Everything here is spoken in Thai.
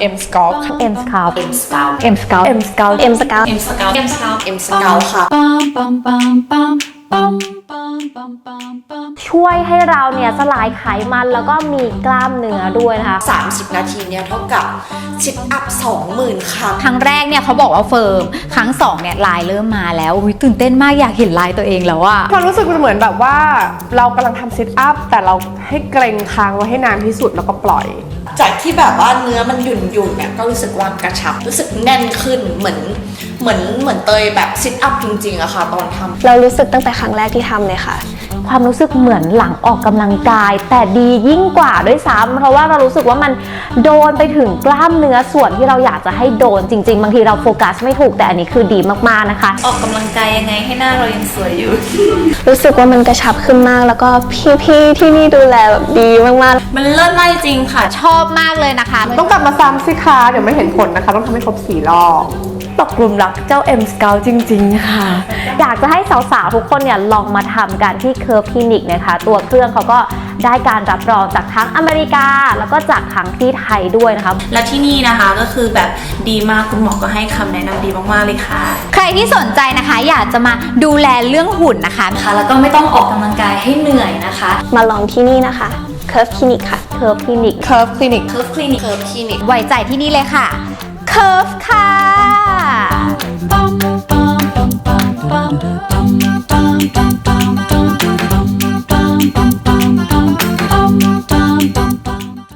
เอ็มสกอลเอ็มสกอลเอ็มสกอลเอ็มสกอลเอ็มสกอลเอ็มสกอลเอ็มสกอลเอ็มสกอลเอ็มสกอลค่ะปั๊มปั๊มปั๊มปั๊มปั๊มช่วยให้เราเนี่ยสลายไขมันแล้วก็มีกล้ามเนื้อด้วยนะคะ 30 นาทีเนี่ยเท่ากับซิทอัพ20,000 ครั้ง ครั้งแรกเนี่ยเขาบอกว่าเฟิร์ม ครั้งสองเนี่ยลายเริ่มมาแล้วอุ๊ยตื่นเต้นมากอยากเห็นลายตัวเองแล้วอะความรู้สึกมันเหมือนแบบว่า เรากำลังทำซิทอัพแต่เราให้เกรงค้างไว้ให้นานที่สุดแล้วก็ปล่อย จากที่แบบว่าเนื้อมันหยุ่นหยุ่นๆเนี่ยก็รู้สึกว่ากระชับ รู้สึกแน่นขึ้นเหมือนเหมือนเหมือนเตยแบบซิทอัพจริงๆอะค่ะตอนทำเรารู้สึกตั้งแต่ครั้งแรกที่ทำเลยค่ะ ความรู้สึกเหมือนหลังออกกำลังกาย แต่ดียิ่งกว่าด้วยซ้ำเพราะว่าเรารู้สึกว่ามันโดนไปถึงกล้ามเนื้อส่วนที่เราอยากจะให้โดนจริง ๆ บางทีเราโฟกัสไม่ถูกแต่อันนี้คือดีมากๆนะคะ ออกกำลังกายยังไงให้หน้าเรายังสวยอยู่ รู้สึกว่ามันกระชับขึ้นมากแล้วก็พี่ๆที่นี่ดูแลแบบดีมากๆมันเลิศมากจริงๆค่ะ ชอบมากเลยนะคะ ต้องกลับมาซ้ำสิคะเดี๋ยวไม่เห็นผลนะคะ ต้องทำให้ครบสี่รอบ ตกกลุ่มรักเจ้า M Scout จริง ๆ ค่ะ อยากจะให้สาวๆ ทุกคนเนี่ยลองมาทำกันที่ Curve Clinic นะคะ ตัวเครื่องเขาก็ได้การรับรองจากทั้งอเมริกา แล้วก็จากทั้งที่ไทยด้วยนะคะ และที่นี่นะคะก็คือแบบดีมากคุณหมอก็ให้คำแนะนำดีมากๆเลยค่ะ ใครที่สนใจนะคะ อยากจะมาดูแลเรื่องหุ่นนะคะ ค่ะแล้วก็ไม่ต้องออกกำลังกายให้เหนื่อยนะคะ มาลองที่นี่นะคะ Curve Clinic ค่ะ Curve Clinic Curve Clinic Curve Clinic เคิร์ฟคลินิก ไว้ใจที่นี่เลยค่ะ Curve ค่ะ ค่ะ